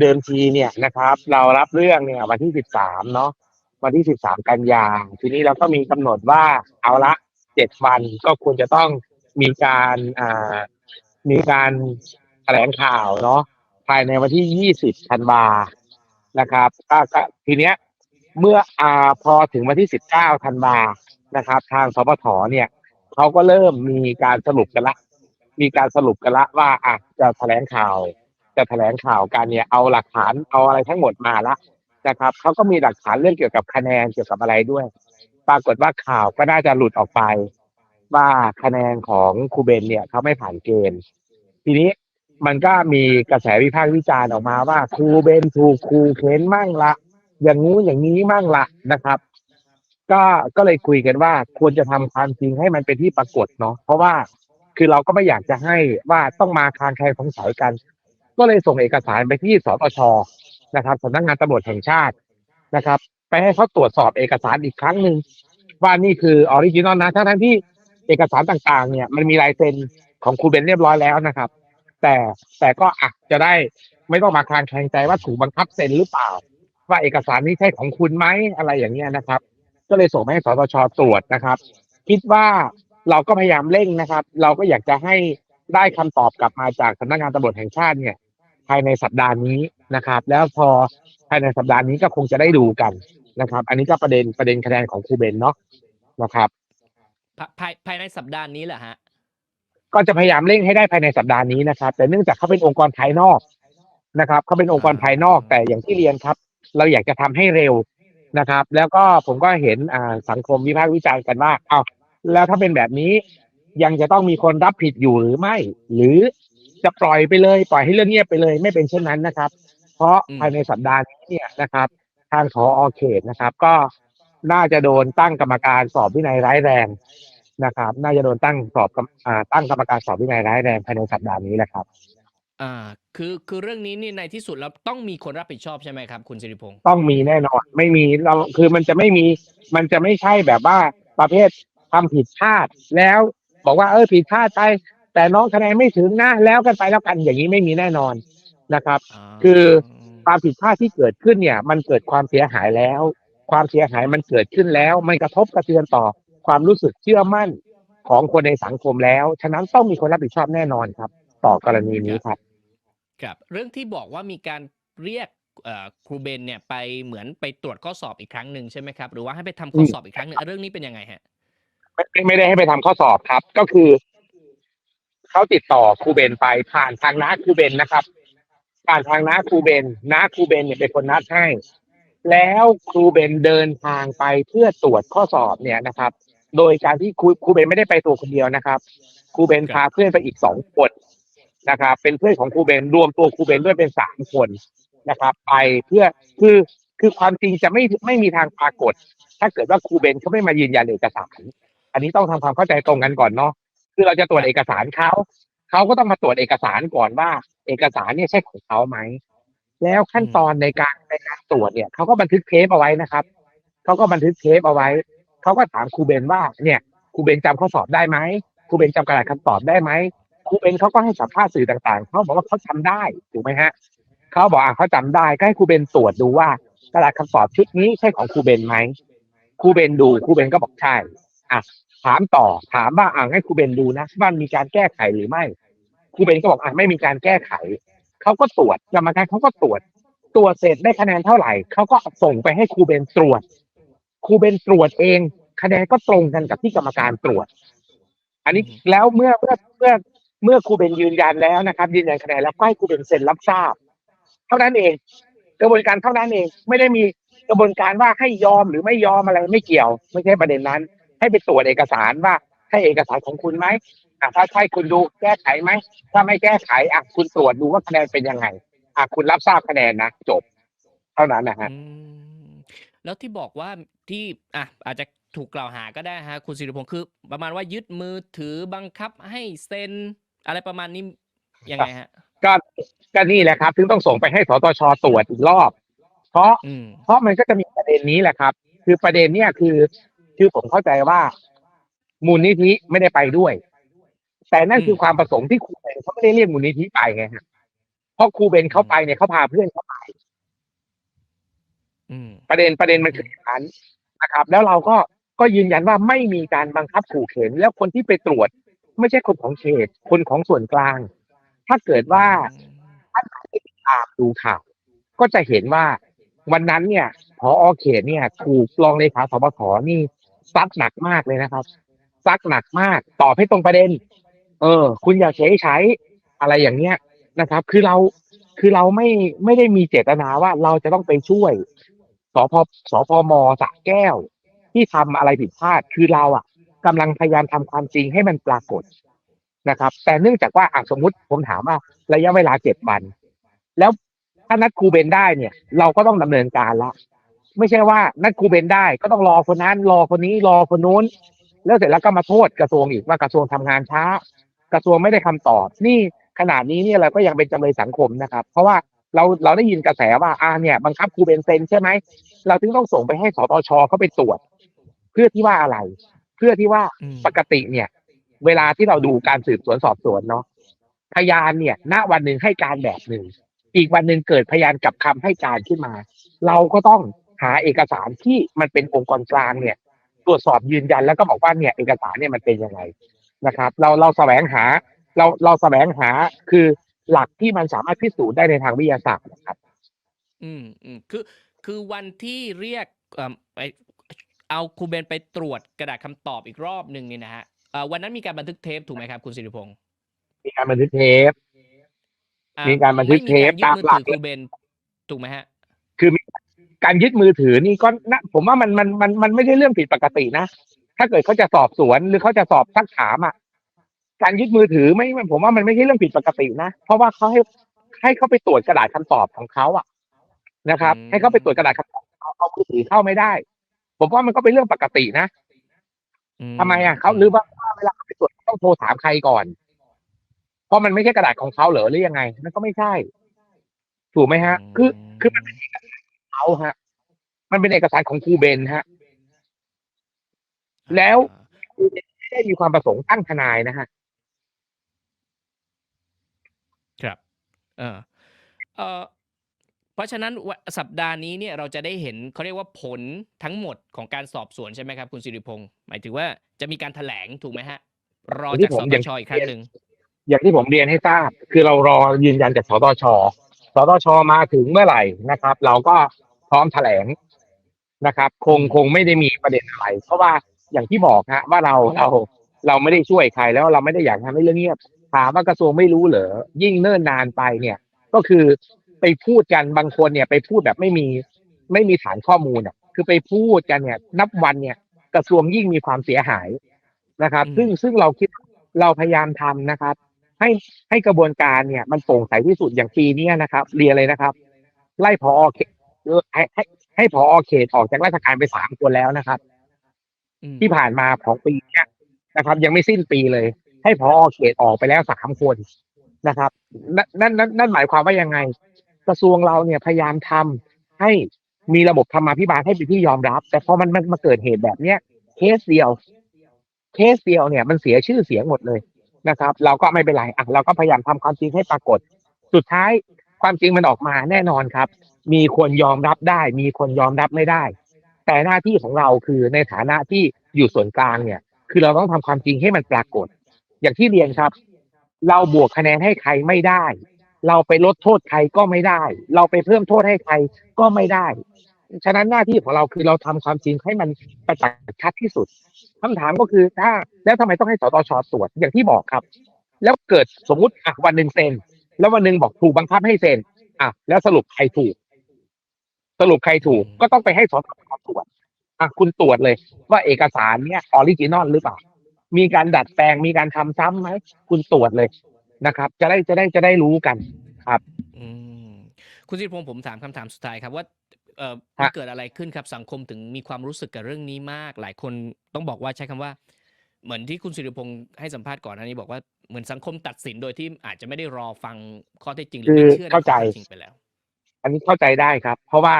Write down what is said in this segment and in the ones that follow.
เดิมทีเนี่ยนะครับ เรารับเรื่องเนี่ยวันที่สิบสามเนาะวันที่สิบสามกันยาทีนี้เราก็มีกำหนดว่าเอาละเจ็ดวันก็ควรจะต้องมีการอ่ามีการแถลงข่าวเนาะภายในวันที่ยี่สิบธันวานะครับก็ก็ทีเนี้ยเมื่ออ่าพอถึงวันที่สิบเก้าธันวานะครับ ทางสปทเนี่ยเขาก็เริ่มมีการสรุปกันละ มีการสรุปกันละว่าอะจะแถลงข่าว จะแถลงข่าวกันเนี่ยเอาหลักฐานเอาอะไรทั้งหมดมาละนะครับเขาก็มีหลักฐานเรื่องเกี่ยวกับคะแนนเกี่ยวกับอะไรด้วย ปรากฏว่าข่าวก็น่าจะหลุดออกไป ว่าคะแนนของครูเบนเนี่ยเขาไม่ผ่านเกณฑ์ ทีนี้มันก็มีกระแสวิพากษ์วิจารณ์ออกมาว่าครูเบนถูกครูเค้นมั่งละ อย่างงู้นอย่างนี้มั่งละนะครับ ก็ก็เลยคุยกันว่าควรจะทำความจริงให้มันเป็นที่ปรากฏเนาะเพราะว่าคือเราก็ไม่อยากจะให้ว่าต้องมาคลางแคลงสงสัยกัน ก็เลยส่งเอกสารไปที่สตชนะครับสำนักงานตำรวจแห่งชาตินะครับ ไปให้เขาตรวจสอบเอกสารอีกครั้งหนึ่งว่านี่คือออริจินอลนะทั้งทั้งที่เอกสารต่างๆ เนี่ยมันมีลายเซ็นของครูเบนเรียบร้อยแล้วนะครับ แต่แต่ก็อาจจะได้ไม่ต้องมาคลางแคลงใจว่าถูกบังคับเซ็นหรือเปล่า ว่าเอกสารนี้ใช่ของคุณไหมอะไรอย่างเงี้ยนะครับ ก็เลยส่งไปให้สตชตรวจนะครับ คิดว่าเราก็พยายามเร่งนะครับ เราก็อยากจะให้ได้คำตอบกลับมาจากสำนักงานตำรวจแห่งชาติเนี่ย ภายในสัปดาห์นี้นะครับ แล้วพอภายในสัปดาห์นี้ก็คงจะได้ดูกันนะครับ อันนี้ก็ประเด็นประเด็นคะแนนของครูเบนเนาะนะครับภาภายภายในสัปดาห์นี้แหละฮะก็จะพยายามเร่งให้ได้ภายในสัปดาห์นี้นะครับ แต่เนื่องจากเขาเป็นองค์กรภายนอกนะครับเขาเป็นองค์กรภายนอกแต่อย่างที่เรียนครับ เราอยากจะทำให้เร็วนะครับ แล้วก็ผมก็เห็นอ่าสังคมวิพากษ์วิจารณ์กันว่าเอาแล้วถ้าเป็นแบบนี้ยังจะต้องมีคนรับผิดอยู่หรือไม่ หรือ จะปล่อยไปเลย ปล่อยให้เรื่องเงียบไปเลย ไม่เป็นเช่นนั้นนะครับ เพราะอืมภายในสัปดาห์นี้เนี่ยนะครับ ทางทอเขตนะครับ ก็น่าจะโดนตั้งกรรมการสอบวินัยร้ายแรงนะครับ น่าจะโดนตั้งสอบกรรมอ่าตั้งกรรมการสอบวินัยร้ายแรงภายในสัปดาห์นี้แหละครับ อ่า คือคือเรื่องนี้นี่ในที่สุดแล้วต้องมีคนรับผิดชอบใช่ไหมครับ คุณสิริพงศ์ต้องมีแน่นอนไม่มีเราคือมันจะไม่มี มันจะไม่ใช่แบบว่าประเภททำผิดพลาดแล้ว บอกว่าเออผิดพลาดไป แต่น้องคะแนนไม่ถึงนะแล้วกันไปแล้วกันอย่างนี้ไม่มีแน่นอนนะครับาคือความผิดพลาดที่เกิดขึ้นเนี่ย มันเกิดความเสียหายแล้ว ความเสียหายมันเกิดขึ้นแล้ว มันกระทบกระเทือนต่อความรู้สึกเชื่อมั่นของคนในสังคมแล้ว ฉะนั้นต้องมีคนรับผิดชอบแน่นอนครับ ต่อกรณีนี้ครับครับเรื่องที่บอกว่ามีการเรียกเอ่อครูเบนเนี่ยไปเหมือนไปตรวจข้อสอบอีกครั้งหนึ่งใช่ไหมครับ หรือว่าให้ไปทำข้อสอบอีกครั้งหนึ่งอะเรื่องนี้เป็นยังไงฮะไม่ไม่ไม่ได้ให้ไปทำข้อสอบครับ ก็คือ เขาติดต่อครูเบนไปผ่านทางน้าครูเบนนะครับ ผ่านทางน้าครูเบนน้าครูเบนเนี่ยเป็นคนนัดให้แล้วครูเบนเดินทางไปเพื่อตรวจข้อสอบเนี่ยนะครับ โดยการที่ครูครูเบนไม่ได้ไปตัวคนเดียวนะครับครูเบนพาเพื่อนไปอีกสองคนนะครับ เป็นเพื่อนของครูเบนรวมตัวครูเบนด้วยเป็นสามคนนะครับ ไปเพื่อคือคือความจริงจะไม่ไม่มีทางปรากฏ ถ้าเกิดว่าครูเบนเขาไม่มายืนยันเอกสาร อันนี้ต้องทำความเข้าใจตรงกันก่อนเนาะ คือเราจะตรวจเอกสารเขาเขาก็ต้องมาตรวจเอกสารก่อนว่า เอกสารเนี่ยใช่ของเขาไหมแล้วขั้นตอนในการในการตรวจเนี่ยเขาก็บันทึกเทปเอาไว้นะครับเขาก็บันทึกเทปเอาไว้เขาก็ถามครูเบนว่า เนี่ยครูเบนจำข้อสอบได้ไหมครูเบนจำกระดาษคำตอบได้ไหมครูเบนเขาก็ให้สัมภาษณ์สื่อต่างๆเขาบอกว่าเขาจำได้ถูกไหมฮะเขาบอกอะเขาจำได้ก็ให้ครูเบนตรวจดูว่ากระดาษคำตอบชุดนี้ใช่ของครูเบนไหมครูเบนดูครูเบนก็บอกใช่อะ ถามต่อถามว่าอ่าให้ครูเบนดูนะว่ามีการแก้ไขหรือไม่ครูเบนก็บอกอะไม่มีการแก้ไขเขาก็ตรวจกรรมการเขาก็ตรวจ ตรวจเสร็จได้คะแนนเท่าไหร่เขาก็ส่งไปให้ครูเบนตรวจครูเบนตรวจเอง คะแนนก็ตรงกันกับที่กรรมการตรวจ อันนี้อืมแล้วเมื่อเมื่อเมื่อเมื่อครูเบนยืนยันแล้วนะครับ ยืนยันคะแนนแล้วก็ให้ครูเบนเซ็นรับทราบ เท่านั้นเอง กระบวนการเท่านั้นเองไม่ได้มีกระบวนการว่าให้ยอมหรือไม่ยอมอะไรไม่เกี่ยว ไม่ใช่ประเด็นนั้น ให้ไปตรวจเอกสารว่าให้เอกสารของคุณไหมอะถ้าใช่คุณดูแก้ไขไหมถ้าไม่แก้ไขอะคุณตรวจดูว่าคะแนนเป็นยังไงอะคุณรับทราบคะแนนนะจบ เท่านั้นนะฮะอืมแล้วที่บอกว่าที่อะอาจจะถูกกล่าวหาก็ได้ฮะคุณสิริพงศ์คือ ประมาณว่ายึดมือถือบังคับให้เซ็นอะไรประมาณนี้ยังไงฮะก็ก็นี่แหละครับ ถึงต้องส่งไปให้สตชตรวจอีกรอบ เพราะอืมเพราะมันก็จะมีประเด็นนี้แหละครับ คือประเด็นเนี่ยคือ คือผมเข้าใจว่า มูลนิธิไม่ได้ไปด้วย แต่นั่นคือมความประสงค์ที่ครูเองเขาไม่ได้เรียกมูลนิธิไปไงฮะเพราะครูเบนเข้าไปเนี่ยเขาพาเพื่อนเข้าไปอืมประเด็นประเด็นมันคืออย่างนั้นนะครับ แล้วเราก็ก็ยืนยันว่าไม่มีการบังคับขู่เข็น แล้วคนที่ไปตรวจ ไม่ใช่คนของเขต คนของส่วนกลาง ถ้าเกิดว่าท่านไหนได้ติดตามดูข่าว ก็จะเห็นว่าวันนั้นเนี่ยพอเขตเนี่ย ถูกรองเลขาสบสนี่ ซัดหนักมากเลยนะครับ ซักหนักมาก ตอบให้ตรงประเด็น เออ คุณอย่าเฉยใช้อะไรอย่างเงี้ยนะครับ คือเราคือเราไม่ไม่ได้มีเจตนาว่าเราจะต้องไปช่วยสพสพมสระแก้ว ที่ทำอะไรผิดพลาด คือเราอะกำลังพยายามทำความจริงให้มันปรากฏนะครับ แต่เนื่องจากว่าอสมมุติผมถามว่าระยะเวลาเจ็ดวัน แล้วถ้านัดครูเบนได้เนี่ย เราก็ต้องดำเนินการละ ไม่ใช่ว่านัดครูเบนได้ก็ต้องรอคนนั้น รอคนนี้รอคนนู้น แล้วเสร็จแล้วก็มาโทษกระทรวงอีกว่ากระทรวงทำงานช้า กระทรวงไม่ได้คำตอบ นี่ขนาดนี้เนี่ยเราก็ยังเป็นจำเลยสังคมนะครับ เพราะว่าเราเราได้ยินกระแสว่าอ่าเนี่ยบังคับครูเบนเซนใช่ไหมเราถึงต้องส่งไปให้สตชเขาไปตรวจ เพื่อที่ว่าอะไร เพื่อที่ว่าปกติเนี่ย เวลาที่เราดูการสืบสวนสอบสวนเนาะพยานเนี่ย ณวันหนึ่งให้การแบบหนึ่งอีกวันหนึ่งเกิดพยานกลับคำให้การขึ้นมา เราก็ต้อง หาเอกสารที่มันเป็นองค์กรกลางเนี่ยตรวจสอบยืนยันแล้วก็บอกว่าเนี่ยเอกสารเนี่ยมันเป็นยังไงนะครับ เราเราแสวงหาเราเราแสวงหาคือหลักที่มันสามารถพิสูจน์ได้ในทางวิทยาศาสตร์นะครับ อืมอืมคือคือวันที่เรียกเอ่อไปเอาครูเบนไปตรวจกระดาษคำตอบอีกรอบหนึ่งเนี่ยนะฮะเอ่อวันนั้นมีการบันทึกเทปถูกไหมครับ คุณสิริพงศ์มีการบันทึกเทปอ่มีการบันทึกเทปไม่มีการยึดมือตามหลัถืกอครูเบนถูกไหมฮะคือมี การยึดมือถือนี่ก็นะผมว่ามันมันมันมันไม่ใช่เรื่องผิดปกตินะถ้าเกิดเขาจะสอบสวนหรือเขาจะสอบซักถามอะการยึดมือถือไม่ไม่ผมว่ามันไม่ใช่เรื่องผิดปกตินะเพราะว่าเขาให้ให้เขาไปตรวจกระดาษคำตอบของเขาอะนะครับอืมให้เขาไปตรวจกระดาษคำตอบเขาเอามือถือเข้าไม่ได้ ผมว่ามันก็เป็นเรื่องปกตินะอืทำไมอะเขาหรือว่าเวลาเขาไปตรวจต้องโทรถามใครก่อน เพราะมันไม่ใช่กระดาษของเขาเหรอหรือยังไงมันก็ไม่ใช่ ถูกไหมฮะ คือคือมันเป็นเอกสารของ เขาฮะ มันเป็นเอกสารของครูเบนฮะ แล้วครูเบนไม่ได้มีความประสงค์ตั้งทนายนะฮะ ครับ เออเออเพราะฉะนั้นวะสัปดาห์นี้เนี่ยเราจะได้เห็นเขาเรียกว่าผลทั้งหมดของการสอบสวนใช่ไหมครับ คุณสิริพงศ์หมายถึงว่าจะมีการแถลงถูกไหมฮะ รอที่จากผสมตยังชอีกครั้งหนึ่งอย่างที่ผมเรียนให้ทราบ คือเรารอยืนยันจากสตช สตชมาถึงเมื่อไหร่นะครับ เราก็พร้อมแถลงนะครับ คงคงไม่ได้มีประเด็นอะไร เพราะว่าอย่างที่บอกฮะว่าเราเราเราไม่ได้ช่วยใครแล้วเราไม่ได้อยากทำให้เรื่องเงียบถามว่ากระทรวงไม่รู้เหรอยิ่งเนิ่นนานไปเนี่ย ก็คือไปพูดกันบางคนเนี่ย ไปพูดแบบไม่มีไม่มีฐานข้อมูลอะคือไปพูดกันเนี่ย นับวันเนี่ย กระทรวงยิ่งมีความเสียหายนะครับอืมซึ่งซึ่งเราคิดเราพยายามทำนะครับ ให้ให้กระบวนการเนี่ยมันโปร่งใสที่สุดอย่างปีเนี้ยนะครับ เรียนเลยนะครับ ไล่พอเขตเอ่อให้ให้ให้พอเขตออกจากราชการไปสามคนแล้วนะครับอืมที่ผ่านมาของปีเนี้ยนะครับ ยังไม่สิ้นปีเลย ให้พอเขตออกไปแล้วสามคนนะครับนั่นนั่นนั่นนั่นหมายความว่ายังไง กระทรวงเราเนี่ยพยายามทำให้มีระบบธรรมาภิบาลให้เป็นที่ยอมรับ แต่พอมันมันมาเกิดเหตุแบบเนี้ยเคสเดียว เคสเดียวเนี่ยมันเสียชื่อเสียงหมดเลย นะครับ เราก็ไม่เป็นไรอะเราก็พยายามทำความจริงให้ปรากฏ สุดท้ายความจริงมันออกมาแน่นอนครับ มีคนยอมรับได้ มีคนยอมรับไม่ได้ แต่หน้าที่ของเราคือในฐานะที่อยู่ส่วนกลางเนี่ย คือเราต้องทำความจริงให้มันปรากฏ อย่างที่เรียนครับ เราบวกคะแนนให้ใครไม่ได้ เราไปลดโทษใครก็ไม่ได้ เราไปเพิ่มโทษให้ใครก็ไม่ได้ ฉะนั้นหน้าที่ของเราคือเราทำความจริงให้มันประจักษ์ชัดที่สุดคำถามก็คือถ้าแล้วทำไมต้องให้สตชตรวจอย่างที่บอกครับ แล้วเกิดสมมุติอะวันหนึ่งเซ็น แล้ววันหนึ่งบอกถูกบังคับให้เซ็นอะแล้วสรุปใครถูก สรุปใครถูกก็ต้องไปให้สตชตรวจอะคุณตรวจเลยว่าเอกสารเนี้ยออริจินอลหรือเปล่า มีการดัดแปลงมีการทำซ้ำไหมคุณตรวจเลยนะครับ จะได้จะได้จะได้รู้กันอืมคุณสิริพงศ์ผมถามคำถามสุดท้ายครับว่า เอ่อฮะมันเกิดอะไรขึ้นครับสังคมถึงมีความรู้สึกกับเรื่องนี้มาก หลายคนต้องบอกว่าใช้คำว่า เหมือนที่คุณสิริพงศ์ให้สัมภาษณ์ก่อนหน้านี้บอกว่าเหมือนสังคมตัดสินโดยที่อาจจะไม่ได้รอฟังข้อเท็จจริงหรือคือไม่เชื่อในข้เข้าอใจเท็จจริงไปแล้ว อันนี้เข้าใจได้ครับ เพราะว่า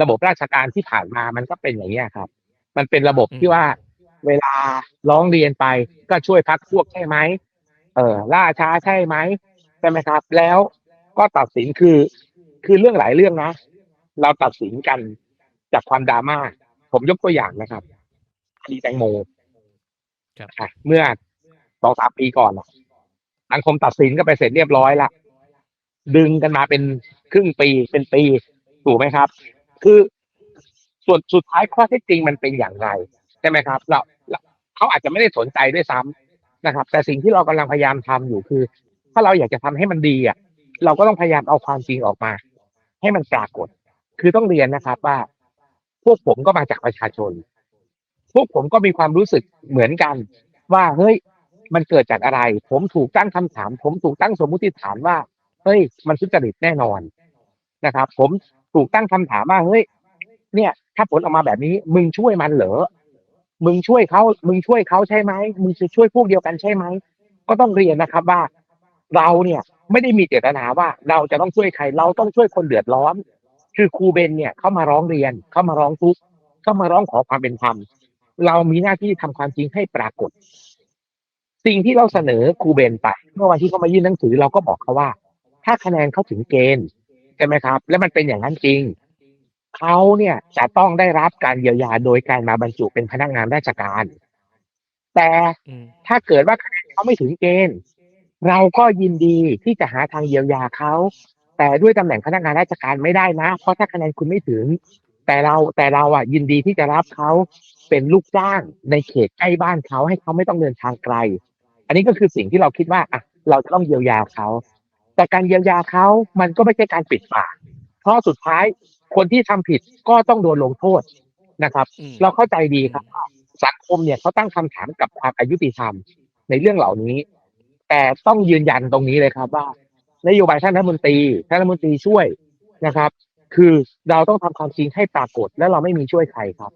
ระบบราชการที่ผ่านมามันก็เป็นอย่างนี้ยครับ มันเป็นระบบอืมที่ว่าเวลาร้องเรียนไปก็ช่วยพักพวกใช่ไหมเออล่าช้าใช่ไหมใช่ไหมครับ แล้วก็ตัดสินคือ คือเรื่องหลายเรื่องนะ เราตัดสินกันจากความดราม่าผมยกตัวอย่างนะครับคดีแตงโมครับอะเมื่อสองสามปีก่อนอะสังคมตัดสินก็ไปเสร็จเรียบร้อยละดึงกันมาเป็นครึ่งปีเป็นปีถูกไหมครับ คือส่วนสุดท้ายข้อเท็จจริงมันเป็นอย่างไร ใช่ไหมครับ เราเราเขาอาจจะไม่ได้สนใจด้วยซ้ำนะครับ แต่สิ่งที่เรากำลังพยายามทำอยู่คือ ถ้าเราอยากจะทำให้มันดีอะ เราก็ต้องพยายามเอาความจริงออกมา ให้มันปรากฏ คือต้องเรียนนะครับว่า พวกผมก็มาจากประชาชน พวกผมก็มีความรู้สึกเหมือนกัน ว่าเฮ้ยมันเกิดจากอะไร ผมถูกตั้งคำถาม ผมถูกตั้งสมมุติฐานว่าเฮ้ย มันทุจริตแน่นอนนะครับ ผมถูกตั้งคำถามว่าเฮ้ยเนี่ย ถ้าผลออกมาแบบนี้ มึงช่วยมันเหรอมึงช่วยเขามึงช่วยเขาใช่ไหมมึงจะช่วยพวกเดียวกันใช่ไหมก็ต้องเรียนนะครับว่า เราเนี่ยไม่ได้มีเจตนาว่าเราจะต้องช่วยใคร เราต้องช่วยคนเดือดร้อน คือครูเบนเนี่ยเข้ามาร้องเรียนเข้ามาร้องทุกข์เข้ามาร้องขอความเป็นธรรมเรามีหน้าที่ทำความจริงให้ปรากฏ สิ่งที่เราเสนอครูเบนไป เมื่อวันที่เขามายื่นหนังสือเราก็บอกเขาว่า ถ้าคะแนนเขาถึงเกณฑ์ใช่ไหมครับ และมันเป็นอย่างนั้นจริงเขาเนี่ยจะต้องได้รับการเยียวยาโดยการมาบรรจุเป็นพนักงานราชการ แต่อืมถ้าเกิดว่าคะแนนเขาไม่ถึงเกณฑ์ เราก็ยินดีที่จะหาทางเยียวยาเขา แต่ด้วยตำแหน่งพนักงานราชการไม่ได้นะ เพราะถ้าคะแนนคุณไม่ถึง แต่เราแต่เราอะยินดีที่จะรับเขาเป็นลูกจ้างในเขตใกล้บ้านเขาให้เขาไม่ต้องเดินทางไกล อันนี้ก็คือสิ่งที่เราคิดว่าอะเราจะต้องเยียวยาเขาแต่การเยียวยาเขามันก็ไม่ใช่การปิดปาก เพราะสุดท้ายคนที่ทำผิดก็ต้องโดนลงโทษนะครับอืมเราเข้าใจดีครับว่าสังคมเนี่ยเขาตั้งคำถามกับความอายุติธรรมในเรื่องเหล่านี้ แต่ต้องยืนยันตรงนี้เลยครับว่า นโยบายท่านรัฐมนตรีท่านรัฐมนตรีช่วยนะครับ คือเราต้องทำความจริงให้ปรากฏและเราไม่มีช่วยใครครับ